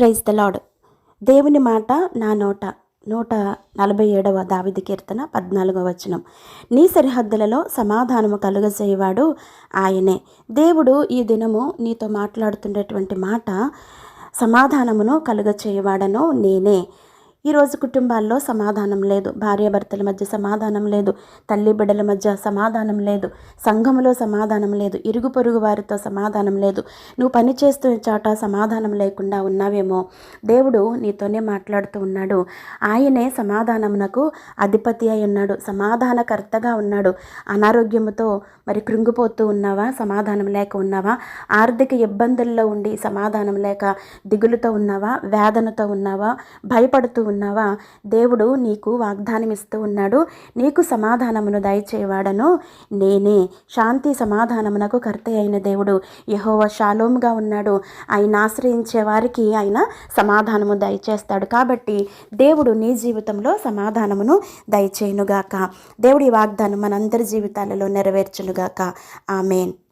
Praise the lord దేవుని మాట నా నోట నూట నలభై ఏడవ దావిది కీర్తన పద్నాలుగవ వచనం. నీ సరిహద్దులలో సమాధానము కలుగజేయవాడు ఆయనే. దేవుడు ఈ దినము నీతో మాట్లాడుతున్నటువంటి మాట సమాధానమును కలుగచేయవాడను నేనే. ఈరోజు కుటుంబాల్లో సమాధానం లేదు. భార్యాభర్తల మధ్య సమాధానం లేదు. తల్లి బిడ్డల మధ్య సమాధానం లేదు. సంఘములో సమాధానం లేదు. ఇరుగు పొరుగు వారితో సమాధానం లేదు. నువ్వు పని చేస్తున్న చోట సమాధానం లేకుండా ఉన్నావేమో? దేవుడు నీతోనే మాట్లాడుతూ ఉన్నాడు. ఆయనే సమాధానమునకు అధిపతి అయి ఉన్నాడు. సమాధానకర్తగా ఉన్నాడు. అనారోగ్యముతో మరి కృంగిపోతూ ఉన్నావా? సమాధానం లేక ఉన్నావా? ఆర్థిక ఇబ్బందుల్లో ఉండి సమాధానం లేక దిగులుతో ఉన్నావా? వేదనతో ఉన్నావా? భయపడుతూ ఉన్నావా? దేవుడు నీకు వాగ్దానం ఇస్తూ ఉన్నాడు. నీకు సమాధానమును దయచేవాడను. నేనే శాంతి సమాధానమునకు కర్త అయిన దేవుడు. యహోవ షాలోముగా ఉన్నాడు. ఆయన ఆశ్రయించే వారికి ఆయన సమాధానము దయచేస్తాడు. కాబట్టి దేవుడు నీ జీవితంలో సమాధానమును దయచేయునుగాక. దేవుడి వాగ్దానం మనందరి జీవితాలలో నెరవేర్చునుగాక. ఆమెన్.